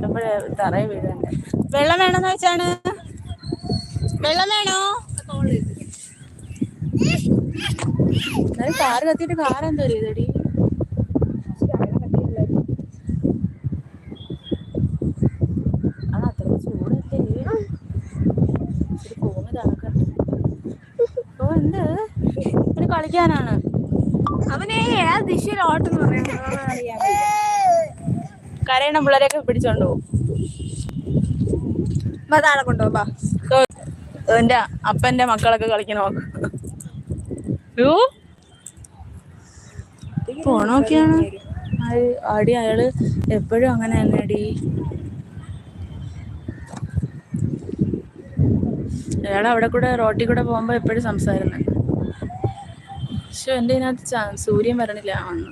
മുട്ടുമ്പോഴേ തറയെ വീഴുന്നുണ്ട്. വെള്ളം വേണമെന്ന് വെച്ചാണ് വെള്ളം വേണോ? എന്നാലും കാറ് കത്തിയിട്ട് കാർ എന്തോ ആ കളിക്കാനാണ്. അവനെ ഏത് ദിശയിൽ ഓട്ടം അറിയാം കരയണ പിള്ളേരെയൊക്കെ പിടിച്ചോണ്ട് പോകും താഴെ കൊണ്ടുപോകാ എന്റെ അപ്പന്റെ മക്കളൊക്കെ കളിക്കണോ പോണോക്കെയാണ്. അടി അയാൾ എപ്പോഴും അങ്ങനെ തന്നെ അടി അയാൾ അവിടെ കൂടെ റോട്ടി കൂടെ പോകുമ്പോ എപ്പോഴും സംസാരിക്കുന്നുണ്ട് പക്ഷെ എന്റെ ഇതിനകത്ത് സൂര്യൻ വരണില്ല. വന്നു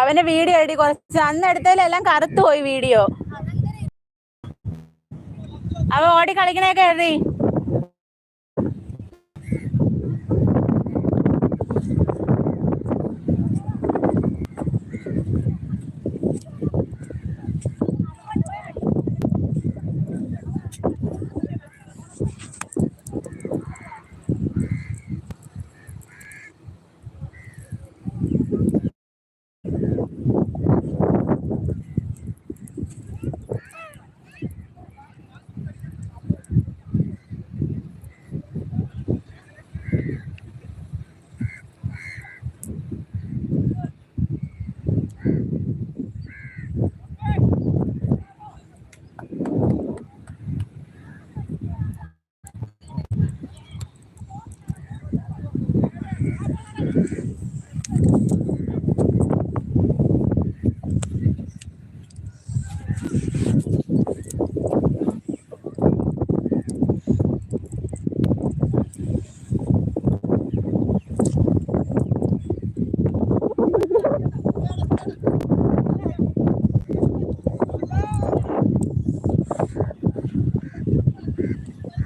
അവന്റെ വീഡിയോ എടി കുറച്ച് അന്ന് എടുത്തതിലെല്ലാം കറുത്തു പോയി വീഡിയോ. അവ ഓടി കളിക്കണേക്കെ എഴുതി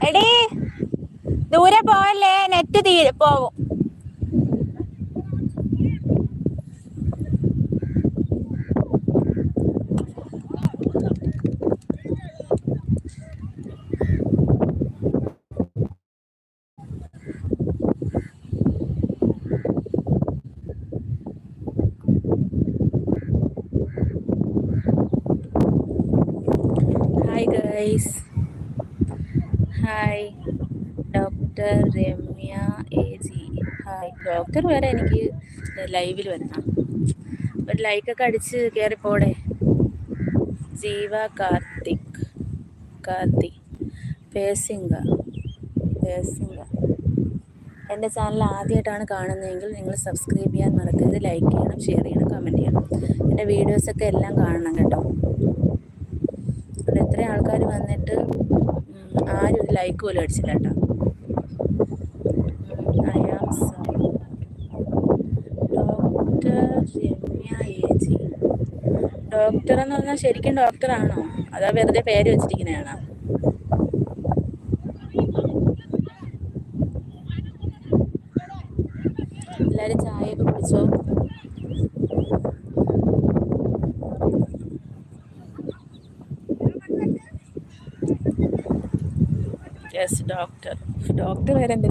എടി ദൂരെ പോവല്ലേ നെറ്റ് തീ പോവും hi guys hi doctor Ramya A G hi doctor വേറെ എനിക്ക് ലൈവിൽ വരണം ഒരു ലൈക്കൊക്കെ അടിച്ച് കയറിപ്പോടെ ജീവ കാർത്തിക്. കാർത്തി പേസിംഗ. പേസിംഗ. എന്റെ ചാനൽ ആദ്യമായിട്ടാണ് കാണുന്നതെങ്കിൽ നിങ്ങൾ സബ്സ്ക്രൈബ് ചെയ്യാൻ മറക്കരുത്. ലൈക്ക് ചെയ്യണം ഷെയർ ചെയ്യണം കമന്റ് ചെയ്യണം. എന്റെ വീഡിയോസൊക്കെ എല്ലാം കാണണം കേട്ടോ. അവിടെ എത്ര ആൾക്കാർ വന്നിട്ട് ആരും ഒരു ലൈക്ക് പോലും അടിച്ചില്ല കേട്ടോ I am doctor Ramya A G doctor എന്ന് പറഞ്ഞാൽ ശരിക്കും ഡോക്ടറാണോ അതാ വെറുതെ പേര് വെച്ചിരിക്കുന്നതാണോ എല്ലാരും ചായയൊക്കെ കുടിച്ചോ? ഡോക്ടർ ഡോക്ടർ വരെ എന്റെ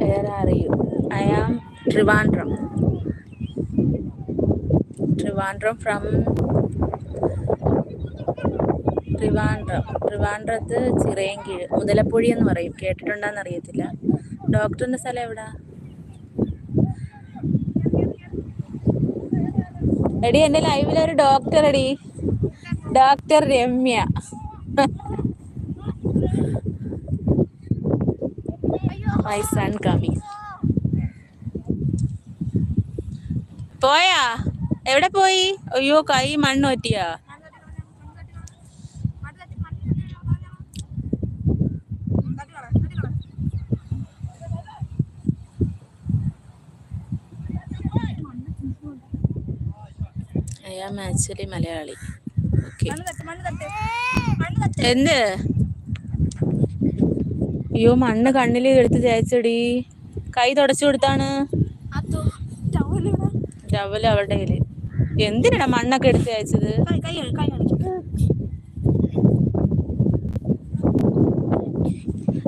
വേറെ അറിയൂ I am Trivandrum Trivandrum from Trivandrum ട്രിവാൻഡ്രത്ത് ചിറയൻകീഴ് മുതലപ്പൊഴി എന്ന് പറയും. കേട്ടിട്ടുണ്ടോന്ന് അറിയത്തില്ല. ഡോക്ടറിന്റെ സ്ഥലം എവിടാ? എടി എന്റെ ലൈവിലൊരു ഡോക്ടർ എടി doctor Ramya. My son coming പോയാ? എവിടെ പോയി? അയ്യോ കൈ മണ്ണ് പറ്റിയാ. ആക്ച്വലി മലയാളി. എന്ത്? അയ്യോ മണ്ണ് കണ്ണിൽ എടുത്ത് തേച്ചടി. കൈ തുടച്ചു കൊടുത്താണ്. ടവൽ അവളുടെ കയ്യിൽ. എന്തിനാ മണ്ണൊക്കെ എടുത്ത് അയച്ചത്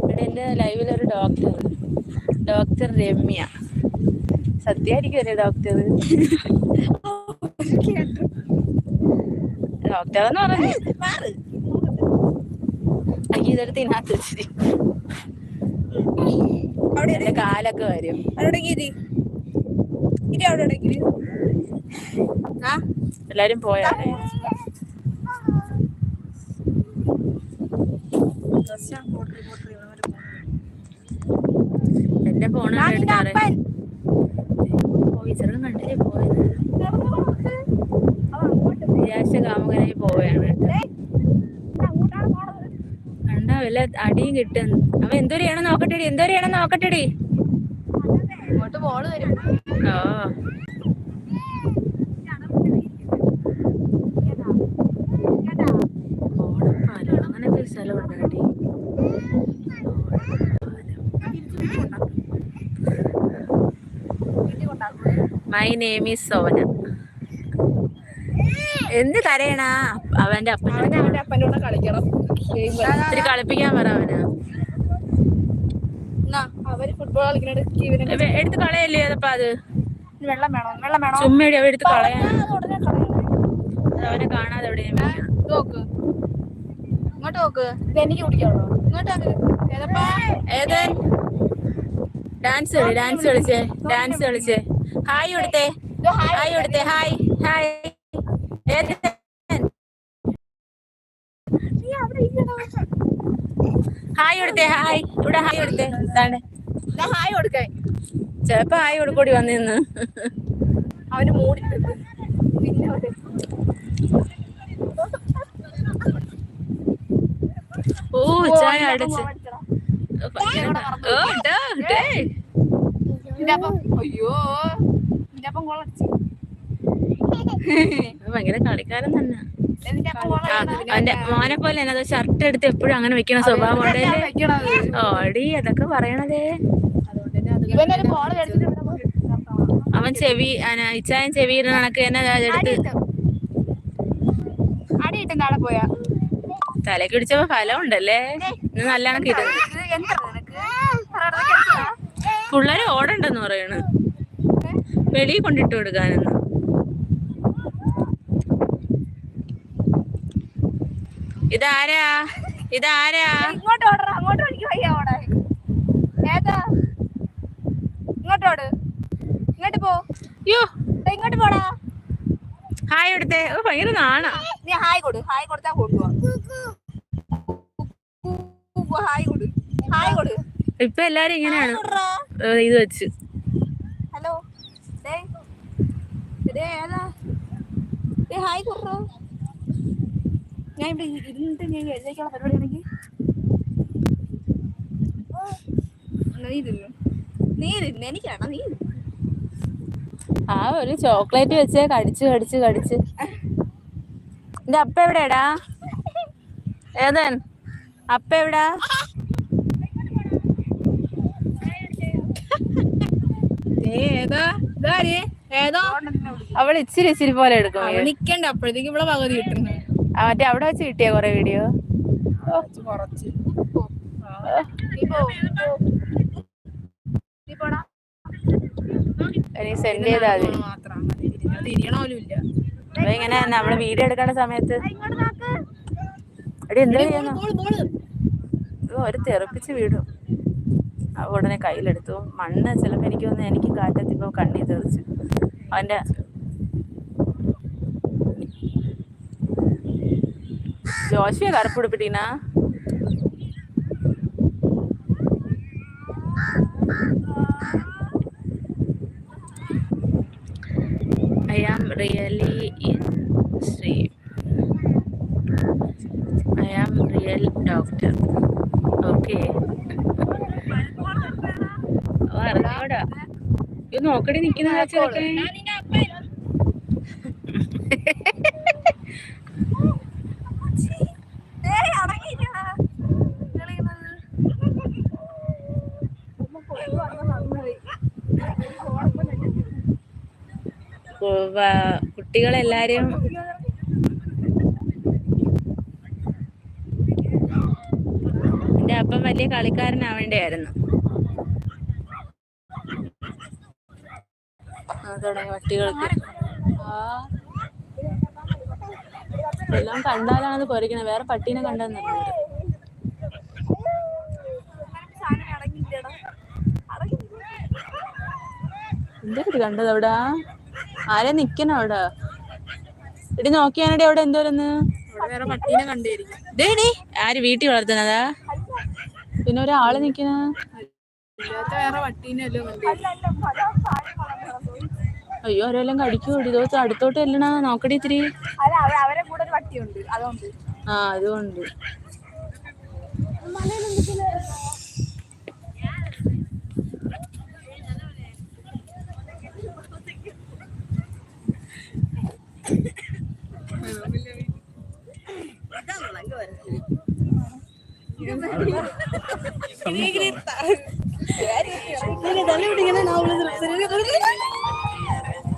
ഇവിടെ ലൈവിൽ ഒരു ഡോക്ടർ ഡോക്ടർ രമ്യ. സത്യമായിരിക്കും അല്ലേ ഡോക്ടർ ഡോക്ടർ എന്ന് പറഞ്ഞു. ഇതെടുത്ത് ഇതിനകത്ത് വെച്ചിരി എന്റെ കാലൊക്കെ വരും. അവിടെ അവിടെ ആ? എല്ലാരും പോയാ? എന്റെ ചെറുതും കണ്ടില്ലേ പോയത്. നിരാശ കാമുകനായി പോവുകയാണ് കണ്ടാ വല്ല അടിയും കിട്ടും. അവൻ എന്തോ ചെയ്യണം നോക്കട്ടെടി എന്തോ ചെയ്യണം നോക്കട്ടെടി. ഇങ്ങോട്ട് ബോൾ വരും സ്ഥലമുണ്ട് കേട്ടി മൈ നെയിം ഈസ് സോന എന്ത് കരയണ? അവന്റെ അപ്പൻ അവന്റെ അപ്പനോട് കളിക്കണം. കളിപ്പിക്കാൻ പറ അവന്. അവർ ഫുട്ബോൾ കളിക്കണത് എടുത്ത് കളയല്ലേ അതപ്പോ അത്? വെള്ളം വേണോ വെള്ളം വേണോ. ചുമ്മേടി അവ എടുത്ത് കളയാൻ. അവനെ കാണാതെ എവിടെ നോക്ക്. ഇങ്ങോട്ട് നോക്ക്. എനിക്ക് കുടിക്കാണോ ഇങ്ങോട്ട് ഡാൻസ് കളി ഡാൻസ് കളിച്ചേ ഡാൻസ് കളിച്ചേ. ഹായ് കൊടുത്തേ ഹായ് കൊടുത്തേ ഹായ് ഹായ്? ഹായ് കൊടുത്തേ ഹായ്. ഇവിടെ ഹായ് കൊടുത്തേ ഇതാണ്. ദാ ഹായ് കൊടുക്കാൻ ചെലപ്പോ ഹായ് കൊടുക്കൂടി വന്നിന്ന്. അവന് മൂടി പിന്നെ ഓ ചായ അടിച്ച്. അയ്യോ. ഭയങ്കര കളിക്കാരൻ തന്നെ. അവന്റെ മോനെ പോലെ തന്നെ ഷർട്ട് എടുത്ത് എപ്പോഴും അങ്ങനെ വെക്കണ സ്വഭാവം ഓടി അതൊക്കെ പറയണതേ. ഇവനൊരു എടുത്തിട്ട്. അവൻ ചെവി ഇച്ചായൻ ചെവി കണക്ക് തന്നെ എടുത്ത് അടിയിട്ട് നാളെ പോയാ. തലക്ക് പിടിച്ചപ്പോ ഫലം ഉണ്ടല്ലേ ഇന്ന് നല്ല കണക്ക് ഇത്? പിള്ളേര് ഓടണ്ടെന്ന് പറയണ്. വെളിയിൽ കൊണ്ടിട്ട് കൊടുക്കാനെന്ന്. ഇതാരാ? ഇതാരാ? ഇങ്ങോട്ട് ഓടറ അങ്ങോട്ട് എനിക്ക് വയ്യ ഓടാൻ ഏതാ ഇങ്ങോട്ട് ഓട് ഇങ്ങോട്ട് പോ. യോ ഇങ്ങോട്ട് പോടാ. ഹായ് എടുത്തേ. ഭയങ്കര നാണാ. നീ ഹായ് കൊടു. ഹായ് കൊടുത്താ ഹായ് കൊടു. ഹായ് കൊടു. ഇപ്പൊ എല്ലാരും ഇങ്ങനെയാണ്. ഇത് വെച്ച്. ഹലോ. ഏതാ? ഹായ് കൊടുറോ ഞാൻ ഇവിടെ ഇരുന്നിട്ട് ഞാൻ എഴുതേക്കുള്ള പരിപാടിയാണെങ്കിൽ. നീ തിന്നു നീ എനിക്കാണോ? നീ ആ ഒരു ചോക്ലേറ്റ് വെച്ച് കടിച്ച് കടിച്ച് കടിച്ച്. എന്റെ അപ്പ എവിടെയാടാ? ഏതൻ അപ്പ എവിടാ? അവൾ ഇച്ചിരി ഇച്ചിരി പോലെ എടുക്കും നിക്കണ്ട അപ്പോഴത്തേക്ക് ഇവിടെ പകുതി കിട്ടുന്നു. മറ്റേ അവിടെ വെച്ച് കിട്ടിയ കൊറേ വീഡിയോ? കുറച്ച് നീ പോ നീ പോടാ ഇനി സെൻഡ് ചെയ്താ മതി. ഇങ്ങനെ നമ്മൾ വീഡിയോ എടുക്കേണ്ട സമയത്ത്? ഇങ്ങോട്ട് നോക്ക്. എടി എന്താ ചെയ്യുന്നു? ഒരു തെറിപ്പിച്ച് വീടും. അവ ഉടനെ കയ്യിലെടുത്തു. മണ്ണ് ചിലപ്പോ എനിക്ക് തോന്നുന്നു എനിക്ക് കാറ്റത്തിപ്പോ കണ്ണി തെറിച്ചു. അവന്റെ ജോഷിയെ കറുപ്പിടിപ്പിട്ടീനാ Thank am really in shape. I am real doctor. Okay. അറിഞ്ഞോടാ ഇത് നോക്കടി നിക്കുന്ന വെച്ചതൊക്കെ ഞാൻ നിന്റെ അപ്പ വ- കുട്ടികളെല്ലാരും എന്റെ അപ്പം വലിയ കളിക്കാരനാവേണ്ടായിരുന്നു തുടങ്ങി എല്ലാം കണ്ടാലാണ് പൊരിക്കണത് വേറെ പട്ടീനെ കണ്ടെന്ന് സാധനം അടങ്ങിയില്ലടാ അടങ്ങിയില്ല എന്താ ഇത് കണ്ടത് അവിടെ? ആരെ നിക്കണ അവിടെ? ഇടി നോക്കിയാണെടി അവിടെ എന്തോരന്ന് ഡേടി ആര് വീട്ടിൽ വളർത്തുന്നതാ? പിന്നെ ഒരാൾ നിക്കണ. അയ്യോ ആരെല്ലാം കടിക്കൂ ദിവസം അടുത്തോട്ട് ചെല്ലണ. നോക്കടി ഇത്തിരി. അല്ല അവരെ കൂടെ ഒരു പട്ടിയുണ്ട്. അതുകൊണ്ട്. ആ അതുകൊണ്ട്.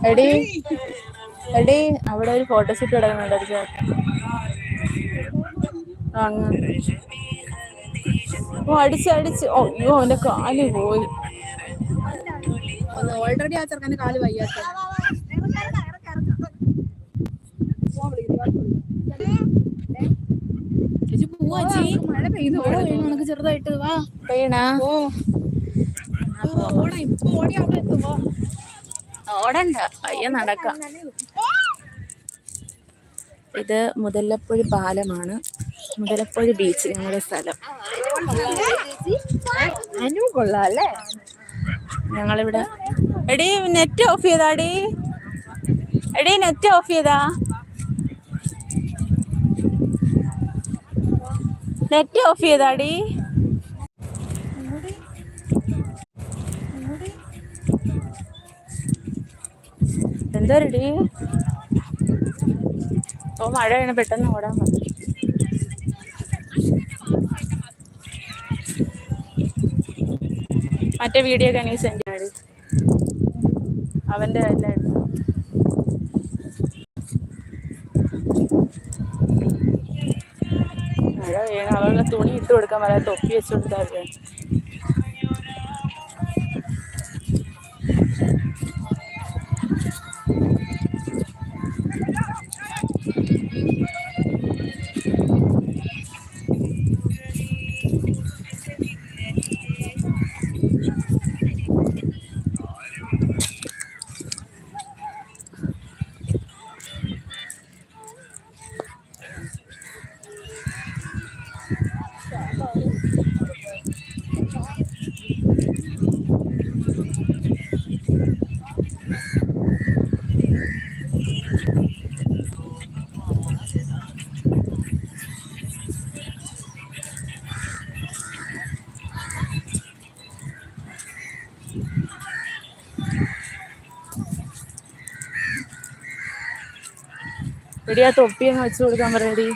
എടി എടി അവിടെ ഒരു ഫോട്ടോഷൂട്ട് കിടക്കുന്നുണ്ട് ഒരു ചേട്ടൻ. ആ, അങ്ങ്. ഓ അടിച്ച് അടിച്ച്. ഓ, അയ്യോ അവന്റെ കാൽ പോയി. ഓൾറെഡി ആ ചെറുക്കന്റെ കാൽ വയ്യാത്ത. മഴ പെയ്യുന്നു മഴ പെയ്യുന്നു നമുക്ക് ചെറുതായിട്ട് വാ. ഓ ഓടാ ഇപ്പൊ ഓടി അവിടെ എത്തുമ്പോ ഓടണ്ട. പയ്യെ നടക്കാം. ഇത് മുതലപ്പൊഴി പാലമാണ്. മുതലപ്പൊഴി ബീച്ച് ഞങ്ങളുടെ സ്ഥലം. കൊള്ളാല്ലേ ഞങ്ങളിവിടെ എടി നെറ്റ് ഓഫ് ചെയ്താടി എടി. നെറ്റ് ഓഫ് ചെയ്താ. നെറ്റ് ഓഫ് ചെയ്താടി. എന്താ റെഡി ഓ മഴയാണ് പെട്ടെന്ന് ഓടാൻ മതി മറ്റേ വീഡിയോ ഒക്കെ എനിക്ക് സെൻഡ് അവന്റെ എല്ലാം എടുത്തു മഴ വീണ അവളുടെ തുണി ഇട്ട് കൊടുക്കാൻ പറയാം തൊപ്പി എടി ആ തൊപ്പി അങ്ങ് വെച്ച് കൊടുക്കാൻ പറയടി.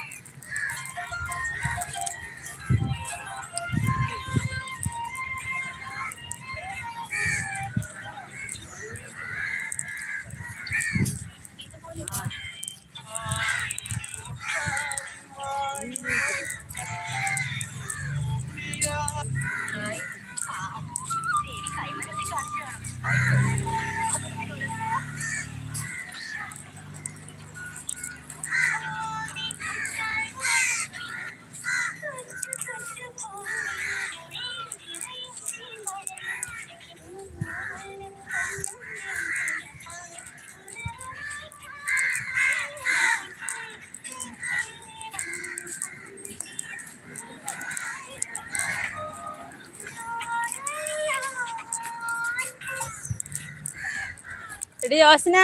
എടി ജോസന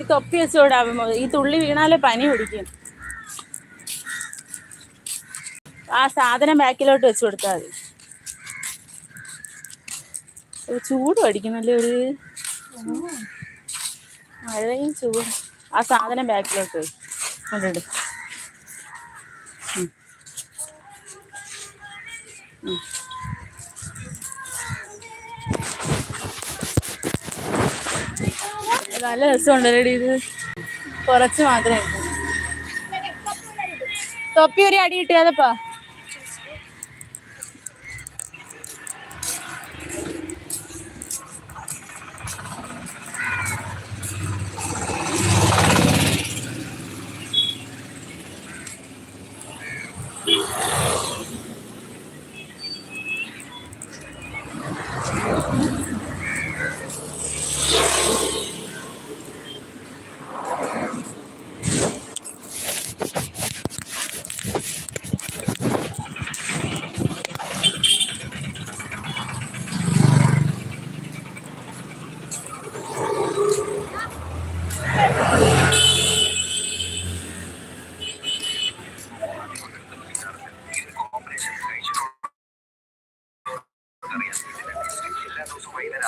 ഈ തൊപ്പി വെച്ചോടാ ഈ തുള്ളി വീണാലേ പനി പിടിക്കും. ആ സാധനം ബാക്കിലോട്ട് വെച്ച് കൊടുത്താൽ മതി. ചൂട് അടിക്കുന്നല്ലേ ഒരു? മഴയും ചൂട്. ആ സാധനം ബാക്കിലോട്ട് കൊണ്ടിട് നല്ല റെഡി ഇത് കുറച്ച് മാത്രമേ. തൊപ്പി ഒരു അടി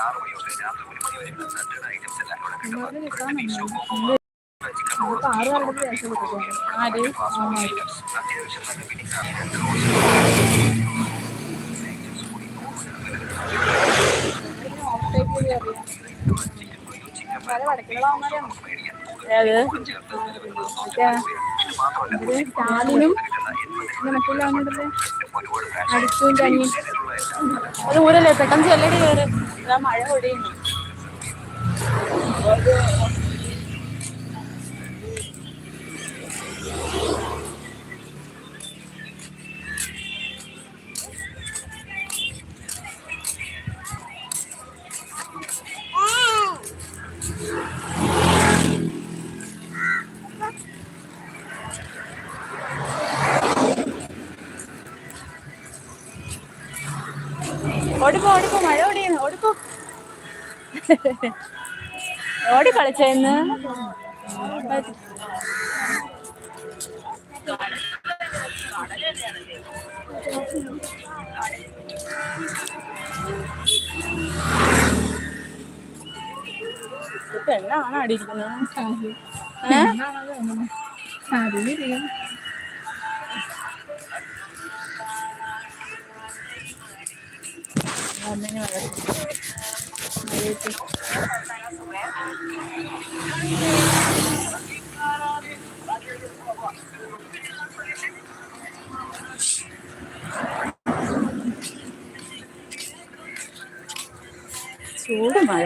കിട്ടിയാതപ്പാ ആര് ഏത് സ്റ്റാലിനും പിന്നെ മറ്റുള്ള അടുത്തും തന്നെ അത് ഊരല്ലേ പെട്ടെന്ന് ചെല്ലടി കയറ് മഴ പൊടിയുന്നു. ഓടി കളിച്ചെന്ന് പെണ്ണാണ് അടിയിരിക്കുന്നത് ഏഹ് അമ്മേനെ മഴയത്ത് ചൂട് മഴ.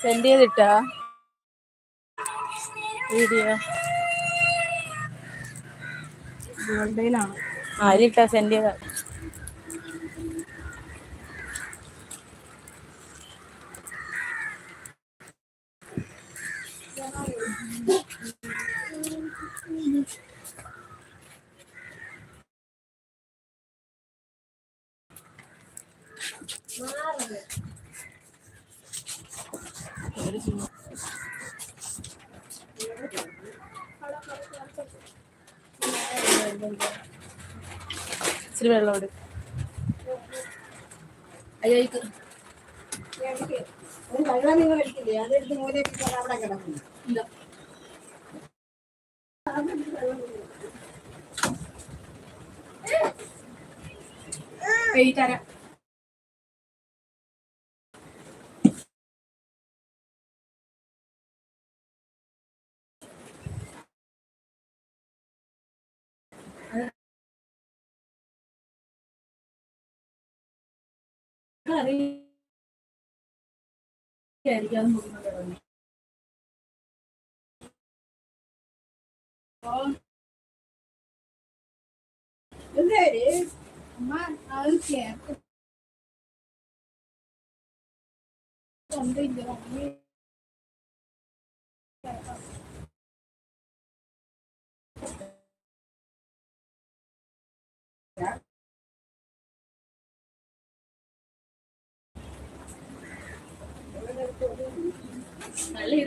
സെൻഡ് ചെയ്തിട്ടാ? വീഡിയോ. ഗോൾഡയിലാണ് ആരിട്ടാ സെൻഡ് ചെയ്ത ഇച്ചിരി വെള്ളം എടുക്കും വെള്ളം നിങ്ങൾ എടുക്കില്ലേ അതെടുത്ത് മൂലയൊക്കെ അവിടെ കിടക്കുന്നു തരാം सारे career is man alkene something that we yeah. 买了一